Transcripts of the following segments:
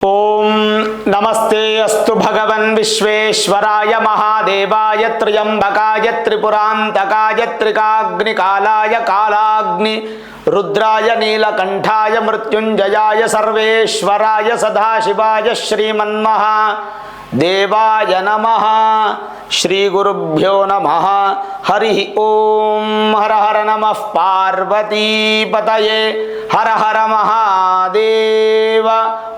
ಓಂ ನಮಸ್ತೆ ಅಸ್ತು ಭಗವನ್ ವಿಶ್ವೇಶ್ವರಾಯ ಮಹಾದೇವಾಯ ತ್ರ್ಯಂಬಕಾಯ ತ್ರಿಪುರಾಂತಕಾಯ ತ್ರಿಕಾಗ್ನಿಕಾಲಾಯ ಕಾಲಾಗ್ನಿ ರುದ್ರಾಯ ನೀಲಕಂಠಾಯ ಮೃತ್ಯುಂಜಯಾಯ ಸರ್ವೇಶ್ವರಾಯ ಸದಾಶಿವಾಯ ಶ್ರೀಮನ್ಮಹಾ ದೇವಾಯ ನಮಃ ಶ್ರೀ ಗುರುಭ್ಯೋ ನಮಃ ಹರಿ ಓಂ ಹರ ಹರ ನಮಃ ಪಾರ್ವತೀಪತಯೇ ಹರ ಹರ ಮಹಾದೇವ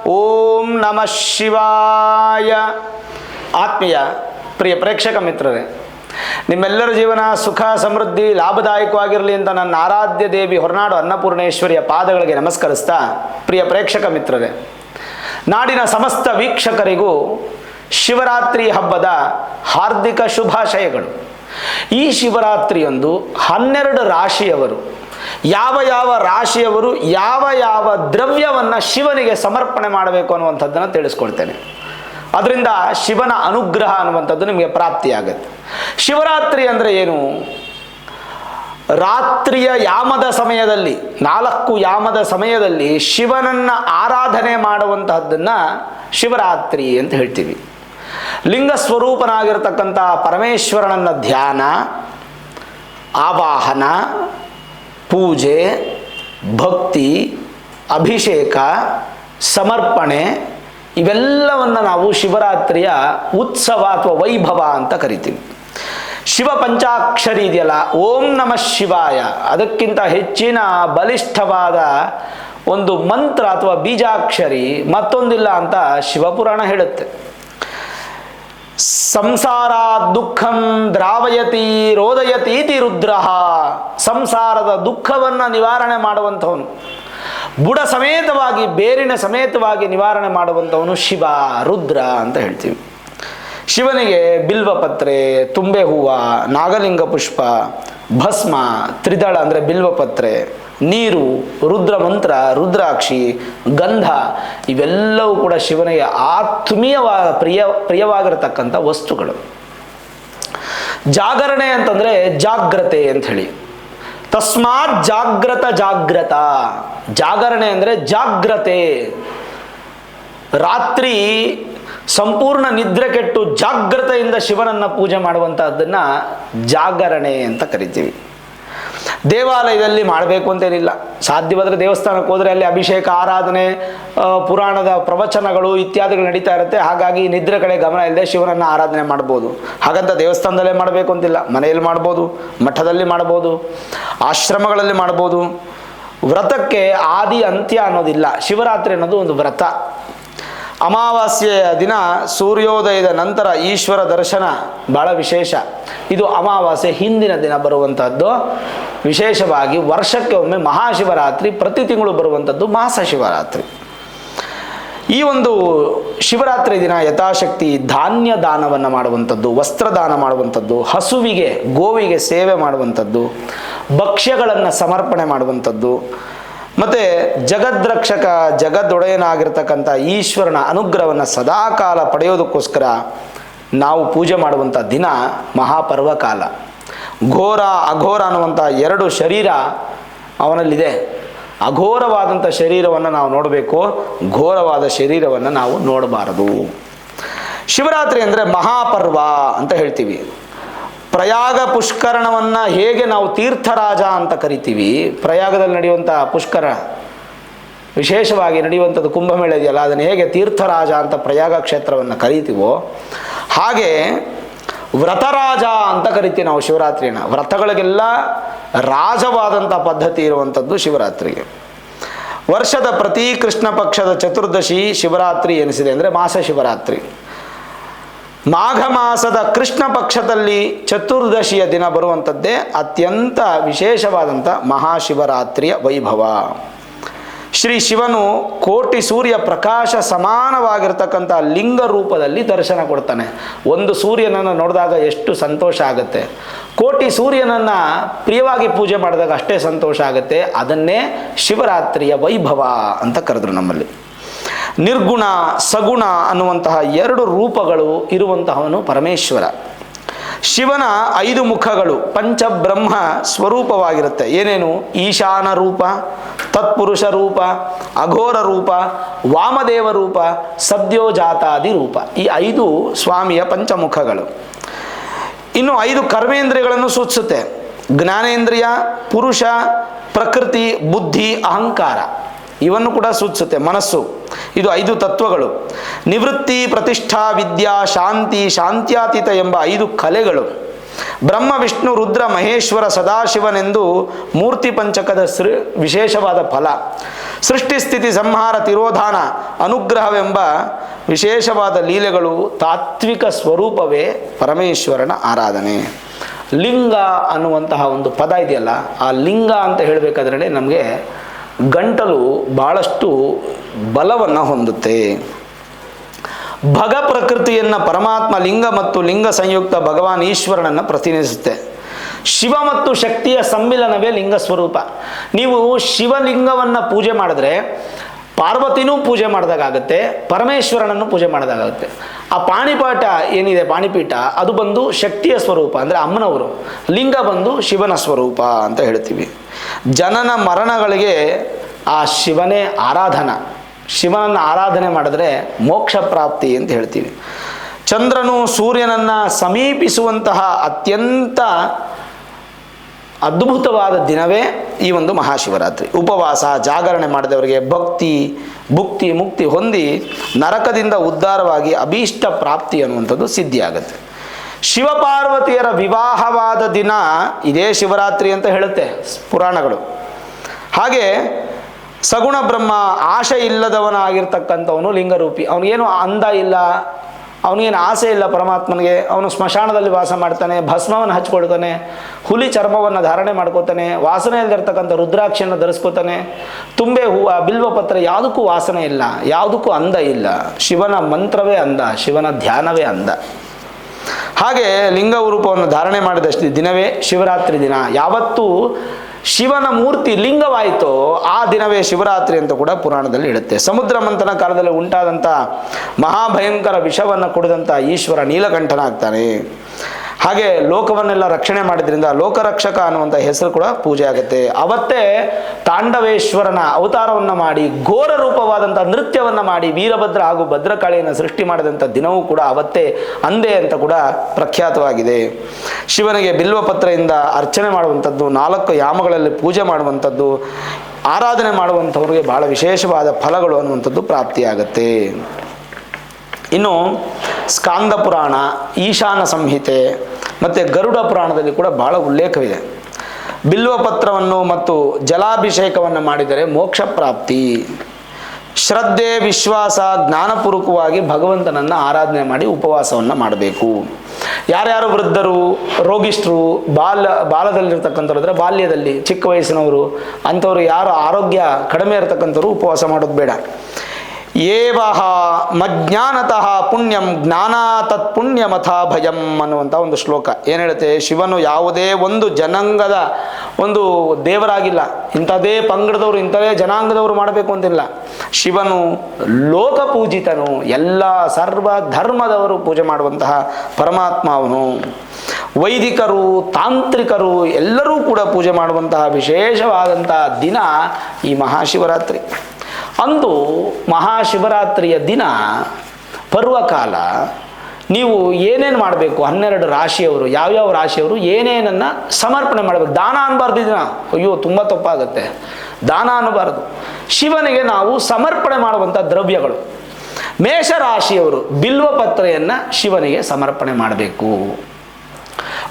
ಓಂ ನಮಃ ಶಿವಾಯ. ಆತ್ಮೀಯ ಪ್ರಿಯ ಪ್ರೇಕ್ಷಕ ಮಿತ್ರರೇ, ನಿಮ್ಮೆಲ್ಲರ ಜೀವನ ಸುಖ, ಸಮೃದ್ಧಿ, ಲಾಭದಾಯಕವಾಗಿರಲಿ ಅಂತ ನನ್ನ ಆರಾಧ್ಯ ದೇವಿ ಹೊರನಾಡು ಅನ್ನಪೂರ್ಣೇಶ್ವರಿಯ ಪಾದಗಳಿಗೆ ನಮಸ್ಕರಿಸ್ತಾ, ಪ್ರಿಯ ಪ್ರೇಕ್ಷಕ ಮಿತ್ರರೇ, ನಾಡಿನ ಸಮಸ್ತ ವೀಕ್ಷಕರಿಗೂ ಶಿವರಾತ್ರಿ ಹಬ್ಬದ ಹಾರ್ದಿಕ ಶುಭಾಶಯಗಳು. ಈ ಶಿವರಾತ್ರಿಯೊಂದು ಹನ್ನೆರಡು ರಾಶಿಯವರು ಯಾವ ಯಾವ ರಾಶಿಯವರು ಯಾವ ಯಾವ ದ್ರವ್ಯವನ್ನು ಶಿವನಿಗೆ ಸಮರ್ಪಣೆ ಮಾಡಬೇಕು ಅನ್ನುವಂಥದ್ದನ್ನು ತಿಳಿಸ್ಕೊಳ್ತೇನೆ. ಅದರಿಂದ ಶಿವನ ಅನುಗ್ರಹ ಅನ್ನುವಂಥದ್ದು ನಿಮಗೆ ಪ್ರಾಪ್ತಿಯಾಗುತ್ತೆ. ಶಿವರಾತ್ರಿ ಅಂದರೆ ಏನು? ರಾತ್ರಿಯ ಯಾಮದ ಸಮಯದಲ್ಲಿ, ನಾಲ್ಕು ಯಾಮದ ಸಮಯದಲ್ಲಿ ಶಿವನನ್ನ ಆರಾಧನೆ ಮಾಡುವಂತಹದ್ದನ್ನು ಶಿವರಾತ್ರಿ ಅಂತ ಹೇಳ್ತೀವಿ. ಲಿಂಗ ಸ್ವರೂಪನಾಗಿರ್ತಕ್ಕಂಥ ಪರಮೇಶ್ವರನನ್ನ ಧ್ಯಾನ, ಆವಾಹನ ಪೂಜೆ, ಭಕ್ತಿ, ಅಭಿಷೇಕ, ಸಮರ್ಪಣೆ ಇವೆಲ್ಲವನ್ನು ನಾವು ಶಿವರಾತ್ರಿಯ ಉತ್ಸವ ಅಥವಾ ವೈಭವ ಅಂತ ಕರಿತೀವಿ. ಶಿವ ಪಂಚಾಕ್ಷರಿ ಇದೆಯಲ್ಲ, ಓಂ ನಮಃ ಶಿವಾಯ. ಅದಕ್ಕಿಂತ ಹೆಚ್ಚಿನ ಬಲಿಷ್ಠವಾದ ಒಂದು ಮಂತ್ರ ಅಥವಾ ಬೀಜಾಕ್ಷರಿ ಮತ್ತೊಂದಿಲ್ಲ ಅಂತ ಶಿವಪುರಾಣ ಹೇಳುತ್ತೆ. ಸಂಸಾರ ದುಃಖಂ ದ್ರಾವಯತಿ ರೋದಯತೀತಿ ರುದ್ರ. ಸಂಸಾರದ ದುಃಖವನ್ನು ನಿವಾರಣೆ ಮಾಡುವಂಥವನು. ಬುಡ ಸಮೇತವಾಗಿ, ಬೇರಿನ ಸಮೇತವಾಗಿ ನಿವಾರಣೆ ಮಾಡುವಂಥವನು ಶಿವ, ರುದ್ರ ಅಂತ ಹೇಳ್ತೀವಿ. ಶಿವನಿಗೆ ಬಿಲ್ವಪತ್ರೆ, ತುಂಬೆ ಹೂವ, ನಾಗಲಿಂಗ ಪುಷ್ಪ ಭಸ್ಮ, ತ್ರಿದಳ ಅಂದರೆ ಬಿಲ್ವಪತ್ರೆ, ನೀರು ರುದ್ರ ಮಂತ್ರ ರುದ್ರಾಕ್ಷಿ, ಗಂಧ, ಇವೆಲ್ಲವೂ ಕೂಡ ಶಿವನಿಗೆ ಆತ್ಮೀಯವಾದ ಪ್ರಿಯ, ಪ್ರಿಯವಾಗಿರತಕ್ಕಂಥ ವಸ್ತುಗಳು. ಜಾಗರಣೆ ಅಂತಂದರೆ ಜಾಗ್ರತೆ ಅಂತ ಹೇಳಿ. ತಸ್ಮಾತ್ ಜಾಗ್ರತ ಜಾಗ್ರತ. ಜಾಗರಣೆ ಅಂದರೆ ಜಾಗ್ರತೆ. ರಾತ್ರಿ ಸಂಪೂರ್ಣ ನಿದ್ರೆ ಕೆಟ್ಟು ಜಾಗ್ರತೆಯಿಂದ ಶಿವನನ್ನು ಪೂಜೆ ಮಾಡುವಂತಹದ್ದನ್ನು ಜಾಗರಣೆ ಅಂತ ಕರಿತೀವಿ. ದೇವಾಲಯದಲ್ಲಿ ಮಾಡಬೇಕು ಅಂತೇನಿಲ್ಲ. ಸಾಧ್ಯವಾದರೆ ದೇವಸ್ಥಾನಕ್ಕೆ ಹೋದರೆ ಅಲ್ಲಿ ಅಭಿಷೇಕ, ಆರಾಧನೆ ಪುರಾಣದ ಪ್ರವಚನಗಳು ಇತ್ಯಾದಿಗಳು ನಡೀತಾ ಇರುತ್ತೆ. ಹಾಗಾಗಿ ನಿದ್ರೆ ಕಡೆ ಗಮನ ಇಲ್ಲದೆ ಶಿವನನ್ನು ಆರಾಧನೆ ಮಾಡ್ಬೋದು. ಹಾಗಂತ ದೇವಸ್ಥಾನದಲ್ಲೇ ಮಾಡಬೇಕು ಅಂತಿಲ್ಲ. ಮನೆಯಲ್ಲಿ ಮಾಡ್ಬೋದು, ಮಠದಲ್ಲಿ ಮಾಡ್ಬೋದು, ಆಶ್ರಮಗಳಲ್ಲಿ ಮಾಡ್ಬೋದು. ವ್ರತಕ್ಕೆ ಆದಿ ಅಂತ್ಯ ಅನ್ನೋದಿಲ್ಲ. ಶಿವರಾತ್ರಿ ಅನ್ನೋದು ಒಂದು ವ್ರತ. ಅಮಾವಾಸ್ಯೆಯ ದಿನ ಸೂರ್ಯೋದಯದ ನಂತರ ಈಶ್ವರ ದರ್ಶನ ಬಹಳ ವಿಶೇಷ. ಇದು ಅಮಾವಾಸ್ಯೆ ಹಿಂದಿನ ದಿನ ಬರುವಂಥದ್ದು ವಿಶೇಷವಾಗಿ ವರ್ಷಕ್ಕೆ ಒಮ್ಮೆ ಮಹಾಶಿವರಾತ್ರಿ, ಪ್ರತಿ ತಿಂಗಳು ಬರುವಂಥದ್ದು ಮಾಸ ಶಿವರಾತ್ರಿ ಈ ಒಂದು ಶಿವರಾತ್ರಿ ದಿನ ಯಥಾಶಕ್ತಿ ಧಾನ್ಯ ದಾನವನ್ನು ಮಾಡುವಂಥದ್ದು ವಸ್ತ್ರದಾನ ಮಾಡುವಂಥದ್ದು ಹಸುವಿಗೆ, ಗೋವಿಗೆ ಸೇವೆ ಮಾಡುವಂಥದ್ದು ಭಕ್ಷ್ಯಗಳನ್ನು ಸಮರ್ಪಣೆ ಮಾಡುವಂಥದ್ದು ಮತ್ತು ಜಗದ್ರಕ್ಷಕ ಜಗದೊಡೆಯನಾಗಿರ್ತಕ್ಕಂಥ ಈಶ್ವರನ ಅನುಗ್ರಹವನ್ನು ಸದಾಕಾಲ ಪಡೆಯೋದಕ್ಕೋಸ್ಕರ ನಾವು ಪೂಜೆ ಮಾಡುವಂಥ ದಿನ ಮಹಾಪರ್ವಕಾಲ. ಘೋರ ಅಘೋರ ಅನ್ನುವಂಥ ಎರಡು ಶರೀರ ಅವನಲ್ಲಿದೆ. ಅಘೋರವಾದಂಥ ಶರೀರವನ್ನು ನಾವು ನೋಡಬೇಕು, ಘೋರವಾದ ಶರೀರವನ್ನು ನಾವು ನೋಡಬಾರದು. ಶಿವರಾತ್ರಿ ಅಂದರೆ ಮಹಾಪರ್ವ ಅಂತ ಹೇಳ್ತೀವಿ. ಪ್ರಯಾಗ ಪುಷ್ಕರಣವನ್ನು ಹೇಗೆ ನಾವು ತೀರ್ಥರಾಜ ಅಂತ ಕರಿತೀವಿ, ಪ್ರಯಾಗದಲ್ಲಿ ನಡೆಯುವಂಥ ಪುಷ್ಕರ ವಿಶೇಷವಾಗಿ ನಡೆಯುವಂಥದ್ದು ಕುಂಭಮೇಳ ಇದೆಯಲ್ಲ, ಅದನ್ನು ಹೇಗೆ ತೀರ್ಥರಾಜ ಅಂತ ಪ್ರಯಾಗ ಕ್ಷೇತ್ರವನ್ನು ಕರಿತೀವೋ ಹಾಗೆ ವ್ರತರಾಜ ಅಂತ ಕರಿತೀವಿ ನಾವು ಶಿವರಾತ್ರಿನ ವ್ರತಗಳಿಗೆಲ್ಲ ರಾಜವಾದಂಥ ಪದ್ಧತಿ ಇರುವಂಥದ್ದು ಶಿವರಾತ್ರಿಗೆ. ವರ್ಷದ ಪ್ರತಿ ಕೃಷ್ಣ ಪಕ್ಷದ ಚತುರ್ದಶಿ ಶಿವರಾತ್ರಿ ಎನಿಸಿದೆ ಅಂದರೆ ಮಾಸ ಶಿವರಾತ್ರಿ. ಮಾಘ ಮಾಸದ ಕೃಷ್ಣ ಪಕ್ಷದಲ್ಲಿ ಚತುರ್ದಶಿಯ ದಿನ ಬರುವಂಥದ್ದೇ ಅತ್ಯಂತ ವಿಶೇಷವಾದಂಥ ಮಹಾಶಿವರಾತ್ರಿಯ ವೈಭವ. ಶ್ರೀ ಶಿವನು ಕೋಟಿ ಸೂರ್ಯ ಪ್ರಕಾಶ ಸಮಾನವಾಗಿರ್ತಕ್ಕಂಥ ಲಿಂಗ ರೂಪದಲ್ಲಿ ದರ್ಶನ ಕೊಡ್ತಾನೆ. ಒಂದು ಸೂರ್ಯನನ್ನು ನೋಡಿದಾಗ ಎಷ್ಟು ಸಂತೋಷ ಆಗುತ್ತೆ. ಕೋಟಿ ಸೂರ್ಯನನ್ನು ಪ್ರಿಯವಾಗಿ ಪೂಜೆ ಮಾಡಿದಾಗ ಅಷ್ಟೇ ಸಂತೋಷ ಆಗುತ್ತೆ. ಅದನ್ನೇ ಶಿವರಾತ್ರಿಯ ವೈಭವ ಅಂತ ಕರೆದ್ರು ನಮ್ಮಲ್ಲಿ. ನಿರ್ಗುಣ, ಸಗುಣ ಅನ್ನುವಂತಹ ಎರಡು ರೂಪಗಳು ಇರುವಂತಹವನು ಪರಮೇಶ್ವರ. ಶಿವನ ಐದು ಮುಖಗಳು ಪಂಚಬ್ರಹ್ಮ ಸ್ವರೂಪವಾಗಿರುತ್ತೆ. ಏನೇನು? ಈಶಾನ ರೂಪ, ತತ್ಪುರುಷ ರೂಪ, ಅಘೋರ ರೂಪ, ವಾಮದೇವ ರೂಪ, ಸದ್ಯೋಜಾತಾದಿ ರೂಪ. ಈ ಐದು ಸ್ವಾಮಿಯ ಪಂಚಮುಖಗಳು. ಇನ್ನು ಐದು ಕರ್ಮೇಂದ್ರಿಯಗಳನ್ನು ಸೂಚಿಸುತ್ತೆ. ಜ್ಞಾನೇಂದ್ರಿಯ, ಪುರುಷ, ಪ್ರಕೃತಿ, ಬುದ್ಧಿ, ಅಹಂಕಾರ. ಇವನ್ನು ಕೂಡ ಸೂಚಿಸುತ್ತೆ ಮನಸ್ಸು. ಇದು ಐದು ತತ್ವಗಳು. ನಿವೃತ್ತಿ, ಪ್ರತಿಷ್ಠಾ, ವಿದ್ಯಾ, ಶಾಂತಿ, ಶಾಂತ್ಯಾತೀತ ಎಂಬ ಐದು ಕಲೆಗಳು. ಬ್ರಹ್ಮ, ವಿಷ್ಣು, ರುದ್ರ, ಮಹೇಶ್ವರ, ಸದಾಶಿವನೆಂದು ಮೂರ್ತಿ ಪಂಚಕದ ಸೃ, ವಿಶೇಷವಾದ ಫಲ. ಸೃಷ್ಟಿ, ಸ್ಥಿತಿ, ಸಂಹಾರ, ತಿರೋಧಾನ, ಅನುಗ್ರಹವೆಂಬ ವಿಶೇಷವಾದ ಲೀಲೆಗಳು ತಾತ್ವಿಕ ಸ್ವರೂಪವೇ ಪರಮೇಶ್ವರನ ಆರಾಧನೆ. ಲಿಂಗ ಅನ್ನುವಂತಹ ಒಂದು ಪದ ಇದೆಯಲ್ಲ, ಆ ಲಿಂಗ ಅಂತ ಹೇಳಬೇಕಾದ್ರೆ ನಮಗೆ ಗಂಟಲು ಭಾಳಷ್ಟು ಬಲವನ್ನು ಹೊಂದುತ್ತೆ. ಭಗ ಪ್ರಕೃತಿಯನ್ನು ಪರಮಾತ್ಮ ಲಿಂಗ ಮತ್ತು ಲಿಂಗ ಸಂಯುಕ್ತ ಭಗವಾನ್ ಈಶ್ವರನನ್ನು ಪ್ರತಿನಿಧಿಸುತ್ತೆ. ಶಿವ ಮತ್ತು ಶಕ್ತಿಯ ಸಮ್ಮಿಲನವೇ ಲಿಂಗ ಸ್ವರೂಪ. ನೀವು ಶಿವಲಿಂಗವನ್ನು ಪೂಜೆ ಮಾಡಿದ್ರೆ ಪಾರ್ವತಿನೂ ಪೂಜೆ ಮಾಡಿದಾಗುತ್ತೆ ಪರಮೇಶ್ವರನನ್ನು ಪೂಜೆ ಮಾಡಿದಾಗುತ್ತೆ ಆ ಪಾಣಿಪಾಠ ಏನಿದೆ ಪಾಣಿಪೀಠ? ಅದು ಬಂದು ಶಕ್ತಿಯ ಸ್ವರೂಪ, ಅಂದರೆ ಅಮ್ಮನವರು. ಲಿಂಗ ಬಂದು ಶಿವನ ಸ್ವರೂಪ ಅಂತ ಹೇಳ್ತೀವಿ. ಜನನ ಮರಣಗಳಿಗೆ ಆ ಶಿವನೇ ಆರಾಧನ. ಶಿವನನ್ನು ಆರಾಧನೆ ಮಾಡಿದ್ರೆ ಮೋಕ್ಷ ಪ್ರಾಪ್ತಿ ಅಂತ ಹೇಳ್ತೀವಿ. ಚಂದ್ರನು ಸೂರ್ಯನನ್ನು ಸಮೀಪಿಸುವಂತಹ ಅತ್ಯಂತ ಅದ್ಭುತವಾದ ದಿನವೇ ಈ ಒಂದು ಮಹಾಶಿವರಾತ್ರಿ. ಉಪವಾಸ, ಜಾಗರಣೆ ಮಾಡಿದವರಿಗೆ ಭಕ್ತಿ, ಭುಕ್ತಿ, ಮುಕ್ತಿ ಹೊಂದಿ ನರಕದಿಂದ ಉದ್ಧಾರವಾಗಿ ಅಭೀಷ್ಟ ಪ್ರಾಪ್ತಿ ಅನ್ನುವಂಥದ್ದು ಸಿದ್ಧಿಯಾಗುತ್ತೆ. ಶಿವಪಾರ್ವತಿಯರ ವಿವಾಹವಾದ ದಿನ ಇದೇ ಶಿವರಾತ್ರಿ ಅಂತ ಹೇಳುತ್ತೆ ಪುರಾಣಗಳು. ಹಾಗೆ ಸಗುಣ ಬ್ರಹ್ಮ ಆಶೆ ಇಲ್ಲದವನಾಗಿರ್ತಕ್ಕಂಥವನು ಲಿಂಗರೂಪಿ. ಅವನಿಗೇನು ಅಂದ ಇಲ್ಲ ಅವನಿಗೇನು ಆಸೆ ಇಲ್ಲ ಪರಮಾತ್ಮನಿಗೆ, ಅವನು ಸ್ಮಶಾನದಲ್ಲಿ ವಾಸ ಮಾಡ್ತಾನೆ, ಭಸ್ಮವನ್ನು ಹಚ್ಕೊಳ್ತಾನೆ, ಹುಲಿ ಚರ್ಮವನ್ನು ಧಾರಣೆ ಮಾಡ್ಕೋತಾನೆ ವಾಸನೆ ಇಲ್ದಿರ್ತಕ್ಕಂಥ ರುದ್ರಾಕ್ಷಿಯನ್ನು ಧರಿಸ್ಕೋತಾನೆ, ತುಂಬೆ ಹೂವು ಬಿಲ್ವಪತ್ರ ಯಾವುದಕ್ಕೂ ವಾಸನೆ ಇಲ್ಲ, ಯಾವುದಕ್ಕೂ ಅಂದ ಇಲ್ಲ. ಶಿವನ ಮಂತ್ರವೇ ಅಂದ, ಶಿವನ ಧ್ಯಾನವೇ ಅಂದ. ಹಾಗೆ ಲಿಂಗ ರೂಪವನ್ನು ಧಾರಣೆ ಮಾಡಿದಷ್ಟು ದಿನವೇ ಶಿವರಾತ್ರಿ ದಿನ. ಯಾವತ್ತೂ ಶಿವನ ಮೂರ್ತಿ ಲಿಂಗವಾಯಿತೋ ಆ ದಿನವೇ ಶಿವರಾತ್ರಿ ಅಂತ ಕೂಡ ಪುರಾಣದಲ್ಲಿ ಇಡುತ್ತೆ. ಸಮುದ್ರ ಮಂಥನ ಕಾಲದಲ್ಲಿ ಉಂಟಾದಂಥ ಮಹಾಭಯಂಕರ ವಿಷವನ್ನು ಕುಡಿದಂಥ ಈಶ್ವರ ನೀಲಕಂಠನಾಗ್ತಾನೆ. ಹಾಗೆ ಲೋಕವನ್ನೆಲ್ಲ ರಕ್ಷಣೆ ಮಾಡಿದ್ರಿಂದ ಲೋಕರಕ್ಷಕ ಅನ್ನುವಂಥ ಹೆಸರು ಕೂಡ ಪೂಜೆ ಆಗುತ್ತೆ. ಅವತ್ತೇ ತಾಂಡವೇಶ್ವರನ ಅವತಾರವನ್ನು ಮಾಡಿ, ಘೋರ ರೂಪವಾದಂಥ ನೃತ್ಯವನ್ನು ಮಾಡಿ, ವೀರಭದ್ರ ಹಾಗೂ ಭದ್ರಕಾಳಿಯನ್ನು ಸೃಷ್ಟಿ ಮಾಡಿದಂಥ ದಿನವೂ ಕೂಡ ಅವತ್ತೇ ಅಂದೇ ಅಂತ ಕೂಡ ಪ್ರಖ್ಯಾತವಾಗಿದೆ. ಶಿವನಿಗೆ ಬಿಲ್ವಪತ್ರೆಯಿಂದ ಅರ್ಚನೆ ಮಾಡುವಂಥದ್ದು, ನಾಲ್ಕು ಯಾಮಗಳಲ್ಲಿ ಪೂಜೆ ಮಾಡುವಂಥದ್ದು, ಆರಾಧನೆ ಮಾಡುವಂಥವ್ರಿಗೆ ಬಹಳ ವಿಶೇಷವಾದ ಫಲಗಳು ಅನ್ನುವಂಥದ್ದು ಪ್ರಾಪ್ತಿಯಾಗತ್ತೆ. ಇನ್ನು ಸ್ಕಾಂದ ಪುರಾಣ, ಈಶಾನ ಸಂಹಿತೆ ಮತ್ತು ಗರುಡ ಪುರಾಣದಲ್ಲಿ ಕೂಡ ಬಹಳ ಉಲ್ಲೇಖವಿದೆ. ಬಿಲ್ವಪತ್ರವನ್ನು ಮತ್ತು ಜಲಾಭಿಷೇಕವನ್ನು ಮಾಡಿದರೆ ಮೋಕ್ಷ ಪ್ರಾಪ್ತಿ. ಶ್ರದ್ಧೆ, ವಿಶ್ವಾಸ, ಜ್ಞಾನಪೂರ್ವಕವಾಗಿ ಭಗವಂತನನ್ನು ಆರಾಧನೆ ಮಾಡಿ ಉಪವಾಸವನ್ನು ಮಾಡಬೇಕು. ಯಾರ್ಯಾರು ವೃದ್ಧರು ರೋಗಿಷ್ಠರು ಬಾಲ, ಬಾಲದಲ್ಲಿರ್ತಕ್ಕಂಥವ್ರು ಬಾಲ್ಯದಲ್ಲಿ ಚಿಕ್ಕ ವಯಸ್ಸಿನವರು, ಅಂಥವ್ರು ಯಾರು ಆರೋಗ್ಯ ಕಡಿಮೆ ಇರತಕ್ಕಂಥವ್ರು ಉಪವಾಸ ಮಾಡೋದು ಬೇಡ. ಏವಹ ಮಜ್ಞಾನತಃ ಪುಣ್ಯಂ ಜ್ಞಾನ ತತ್ ಪುಣ್ಯಮಥ ಭಯಂ ಅನ್ನುವಂಥ ಒಂದು ಶ್ಲೋಕ. ಏನು ಹೇಳುತ್ತೆ? ಶಿವನು ಯಾವುದೇ ಒಂದು ಜನಾಂಗದ ಒಂದು ದೇವರಾಗಿಲ್ಲ. ಇಂಥದೇ ಪಂಗಡದವರು, ಇಂಥದೇ ಜನಾಂಗದವರು ಮಾಡಬೇಕು ಅಂತಿಲ್ಲ. ಶಿವನು ಲೋಕ ಪೂಜಿತನು ಎಲ್ಲ ಸರ್ವ ಧರ್ಮದವರು ಪೂಜೆ ಮಾಡುವಂತಹ ಪರಮಾತ್ಮ ಅವನು ವೈದಿಕರು, ತಾಂತ್ರಿಕರು ಎಲ್ಲರೂ ಕೂಡ ಪೂಜೆ ಮಾಡುವಂತಹ ವಿಶೇಷವಾದಂತಹ ದಿನ ಈ ಮಹಾಶಿವರಾತ್ರಿ. ಅಂದು ಮಹಾಶಿವರಾತ್ರಿಯ ದಿನ, ಪರ್ವಕಾಲ, ನೀವು ಏನೇನು ಮಾಡಬೇಕು? ಹನ್ನೆರಡು ರಾಶಿಯವರು, ಯಾವ್ಯಾವ ರಾಶಿಯವರು ಏನೇನನ್ನು ಸಮರ್ಪಣೆ ಮಾಡಬೇಕು? ದಾನ ಅನ್ನಬಾರ್ದು ದಿನ. ಅಯ್ಯೋ, ತುಂಬ ತಪ್ಪಾಗುತ್ತೆ. ದಾನ ಅನ್ನಬಾರ್ದು ಶಿವನಿಗೆ ನಾವು ಸಮರ್ಪಣೆ ಮಾಡುವಂಥ ದ್ರವ್ಯಗಳು. ಮೇಷರಾಶಿಯವರು, ಬಿಲ್ವಪತ್ರೆಯನ್ನು ಶಿವನಿಗೆ ಸಮರ್ಪಣೆ ಮಾಡಬೇಕು.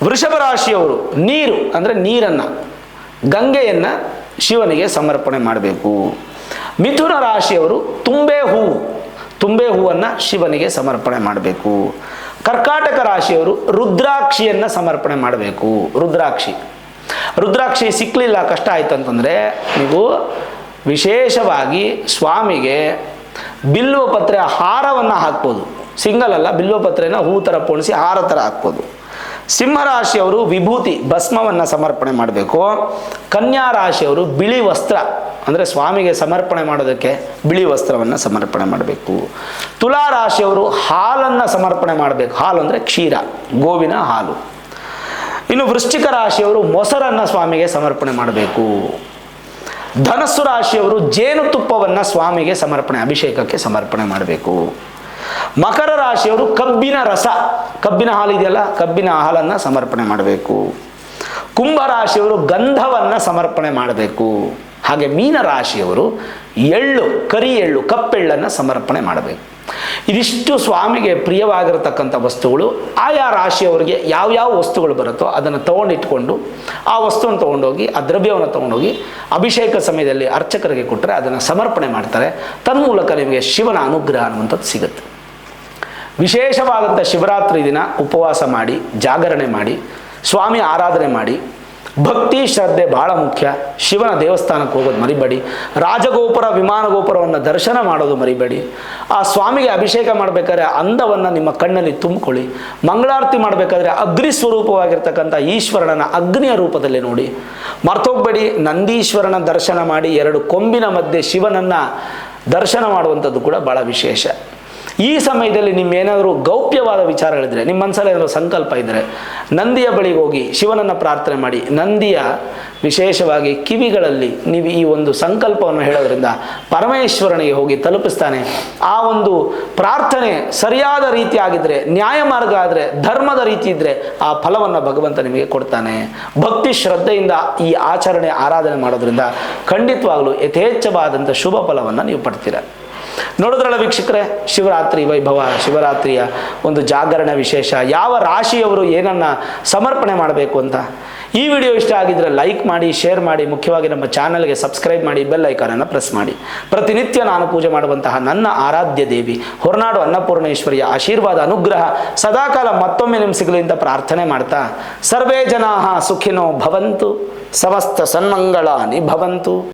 ವೃಷಭ ರಾಶಿಯವರು ನೀರು, ಅಂದರೆ ನೀರನ್ನು, ಗಂಗೆಯನ್ನು ಶಿವನಿಗೆ ಸಮರ್ಪಣೆ ಮಾಡಬೇಕು. ಮಿಥುನ ರಾಶಿಯವರು ತುಂಬೆ ಹೂವು ತುಂಬೆ ಹೂವನ್ನು ಶಿವನಿಗೆ ಸಮರ್ಪಣೆ ಮಾಡಬೇಕು. ಕರ್ಕಾಟಕ ರಾಶಿಯವರು ರುದ್ರಾಕ್ಷಿಯನ್ನು ಸಮರ್ಪಣೆ ಮಾಡಬೇಕು. ರುದ್ರಾಕ್ಷಿ. ರುದ್ರಾಕ್ಷಿ ಸಿಕ್ಕಲಿಲ್ಲ ಕಷ್ಟ ಆಯಿತು ಅಂತಂದರೆ ನೀವು ವಿಶೇಷವಾಗಿ ಸ್ವಾಮಿಗೆ ಬಿಲ್ವಪತ್ರೆ ಹಾರವನ್ನು ಹಾಕ್ಬೋದು. ಸಿಂಗಲ್ ಅಲ್ಲ, ಬಿಲ್ವಪತ್ರೆನ ಹೂ ಥರ ಪೋಣಿಸಿ ಹಾರ ಥರ ಹಾಕ್ಬೋದು. ಸಿಂಹರಾಶಿಯವರು ವಿಭೂತಿ ಭಸ್ಮವನ್ನು ಸಮರ್ಪಣೆ ಮಾಡಬೇಕು. ಕನ್ಯಾ ರಾಶಿಯವರು ಬಿಳಿ ವಸ್ತ್ರ, ಅಂದರೆ ಸ್ವಾಮಿಗೆ ಸಮರ್ಪಣೆ ಮಾಡೋದಕ್ಕೆ ಬಿಳಿ ವಸ್ತ್ರವನ್ನು ಸಮರ್ಪಣೆ ಮಾಡಬೇಕು. ತುಲಾ ರಾಶಿಯವರು ಹಾಲನ್ನು ಸಮರ್ಪಣೆ ಮಾಡಬೇಕು. ಹಾಲು ಅಂದರೆ ಕ್ಷೀರ, ಗೋವಿನ ಹಾಲು. ಇನ್ನು ವೃಶ್ಚಿಕ ರಾಶಿಯವರು ಮೊಸರನ್ನು ಸ್ವಾಮಿಗೆ ಸಮರ್ಪಣೆ ಮಾಡಬೇಕು. ಧನಸ್ಸು ರಾಶಿಯವರು ಜೇನುತುಪ್ಪವನ್ನು ಸ್ವಾಮಿಗೆ ಸಮರ್ಪಣೆ, ಅಭಿಷೇಕಕ್ಕೆ ಸಮರ್ಪಣೆ ಮಾಡಬೇಕು. ಮಕರ ರಾಶಿಯವರು ಕಬ್ಬಿನ ರಸ. ಕಬ್ಬಿನ ಹಾಲು ಇದೆಯಲ್ಲ? ಕಬ್ಬಿನ ಹಾಲನ್ನು ಸಮರ್ಪಣೆ ಮಾಡಬೇಕು. ಕುಂಭ ರಾಶಿಯವರು ಗಂಧವನ್ನು ಸಮರ್ಪಣೆ ಮಾಡಬೇಕು. ಹಾಗೆ ಮೀನ ರಾಶಿಯವರು ಎಳ್ಳು, ಕರಿ ಎಳ್ಳು, ಕಪ್ಪೆಳ್ಳನ್ನು ಸಮರ್ಪಣೆ ಮಾಡಬೇಕು. ಇದಿಷ್ಟು ಸ್ವಾಮಿಗೆ ಪ್ರಿಯವಾಗಿರತಕ್ಕಂಥ ವಸ್ತುಗಳು. ಆಯಾ ರಾಶಿಯವರಿಗೆ ಯಾವ್ಯಾವ ವಸ್ತುಗಳು ಬರುತ್ತೋ ಅದನ್ನು ತಗೊಂಡಿಟ್ಕೊಂಡು ಆ ವಸ್ತುವನ್ನು ತಗೊಂಡೋಗಿ, ಆ ದ್ರವ್ಯವನ್ನು ತೊಗೊಂಡೋಗಿ ಅಭಿಷೇಕ ಸಮಯದಲ್ಲಿ ಅರ್ಚಕರಿಗೆ ಕೊಟ್ಟರೆ ಅದನ್ನು ಸಮರ್ಪಣೆ ಮಾಡ್ತಾರೆ. ತನ್ಮೂಲಕ ನಿಮಗೆ ಶಿವನ ಅನುಗ್ರಹ ಅನ್ನುವಂಥದ್ದು ಸಿಗುತ್ತೆ. ವಿಶೇಷವಾದಂಥ ಶಿವರಾತ್ರಿ ದಿನ ಉಪವಾಸ ಮಾಡಿ, ಜಾಗರಣೆ ಮಾಡಿ, ಸ್ವಾಮಿ ಆರಾಧನೆ ಮಾಡಿ. ಭಕ್ತಿ ಶ್ರದ್ಧೆ ಬಹಳ ಮುಖ್ಯ. ಶಿವನ ದೇವಸ್ಥಾನಕ್ಕೆ ಹೋಗೋದು ಮರಿಬೇಡಿ. ರಾಜಗೋಪುರ, ವಿಮಾನ ಗೋಪುರವನ್ನು ದರ್ಶನ ಮಾಡೋದು ಮರಿಬೇಡಿ. ಆ ಸ್ವಾಮಿಗೆ ಅಭಿಷೇಕ ಮಾಡಬೇಕಾದ್ರೆ ಅಂದವನ್ನು ನಿಮ್ಮ ಕಣ್ಣಲ್ಲಿ ತುಂಬಿಕೊಳ್ಳಿ. ಮಂಗಳಾರತಿ ಮಾಡಬೇಕಾದ್ರೆ ಅಗ್ನಿ ಸ್ವರೂಪವಾಗಿರ್ತಕ್ಕಂಥ ಈಶ್ವರನ ಅಗ್ನಿಯ ರೂಪದಲ್ಲಿ ನೋಡಿ. ಮರ್ತೋಗ್ಬೇಡಿ. ನಂದೀಶ್ವರನ ದರ್ಶನ ಮಾಡಿ ಎರಡು ಕೊಂಬಿನ ಮಧ್ಯೆ ಶಿವನನ್ನು ದರ್ಶನ ಮಾಡುವಂಥದ್ದು ಕೂಡ ಭಾಳ ವಿಶೇಷ. ಈ ಸಮಯದಲ್ಲಿ ನಿಮ್ಮೇನಾದರೂ ಗೌಪ್ಯವಾದ ವಿಚಾರಗಳಿದ್ರೆ ನಿಮ್ಮ ಮನಸ್ಸಲ್ಲಿ ಏನಾದರೂ ಸಂಕಲ್ಪ ಇದ್ದರೆ ನಂದಿಯ ಬಳಿಗೆ ಹೋಗಿ ಶಿವನನ್ನು ಪ್ರಾರ್ಥನೆ ಮಾಡಿ. ನಂದಿಯ ವಿಶೇಷವಾಗಿ ಕಿವಿಗಳಲ್ಲಿ ನೀವು ಈ ಒಂದು ಸಂಕಲ್ಪವನ್ನು ಹೇಳೋದ್ರಿಂದ ಪರಮೇಶ್ವರನಿಗೆ ಹೋಗಿ ತಲುಪಿಸ್ತಾನೆ. ಆ ಒಂದು ಪ್ರಾರ್ಥನೆ ಸರಿಯಾದ ರೀತಿ ಆಗಿದ್ರೆ, ನ್ಯಾಯ ಮಾರ್ಗ ಆದರೆ, ಧರ್ಮದ ರೀತಿ ಇದ್ದರೆ ಆ ಫಲವನ್ನು ಭಗವಂತ ನಿಮಗೆ ಕೊಡ್ತಾನೆ. ಭಕ್ತಿ ಶ್ರದ್ಧೆಯಿಂದ ಈ ಆಚರಣೆ ಆರಾಧನೆ ಮಾಡೋದ್ರಿಂದ ಖಂಡಿತವಾಗಲೂ ಯಥೇಚ್ಛವಾದಂಥ ಶುಭ ಫಲವನ್ನು ನೀವು ಪಡ್ತೀರ. ನೋಡಿದ್ರಲ್ಲ ವೀಕ್ಷಕರೇ, ಶಿವರಾತ್ರಿ ವೈಭವ, ಶಿವರಾತ್ರಿಯ ಒಂದು ಜಾಗರಣ ವಿಶೇಷ. ಯಾವ ರಾಶಿಯವರು ಏನನ್ನ ಸಮರ್ಪಣೆ ಮಾಡಬೇಕು ಅಂತ? ಈ ವಿಡಿಯೋ ಇಷ್ಟ ಆಗಿದ್ರೆ ಲೈಕ್ ಮಾಡಿ, ಶೇರ್ ಮಾಡಿ, ಮುಖ್ಯವಾಗಿ ನಮ್ಮ ಚಾನಲ್ಗೆ ಸಬ್ಸ್ಕ್ರೈಬ್ ಮಾಡಿ, ಬೆಲ್ ಐಕಾನನ್ನು ಪ್ರೆಸ್ ಮಾಡಿ. ಪ್ರತಿನಿತ್ಯ ನಾನು ಪೂಜೆ ಮಾಡುವಂತಹ ನನ್ನ ಆರಾಧ್ಯ ದೇವಿ, ಹೊರನಾಡು ಅನ್ನಪೂರ್ಣೇಶ್ವರಿಯ ಆಶೀರ್ವಾದ, ಅನುಗ್ರಹ, ಸದಾಕಾಲ ಮತ್ತೊಮ್ಮೆ ನಿಮ್ಗೆ ಸಿಗಲಿ ಅಂತ ಪ್ರಾರ್ಥನೆ ಮಾಡ್ತಾ, ಸರ್ವೇ ಜನಾ ಸುಖಿನೋ ಭವಂತು, ಸಮಸ್ತ ಸನ್ಮಂಗಳಾನಿ ಭವಂತು.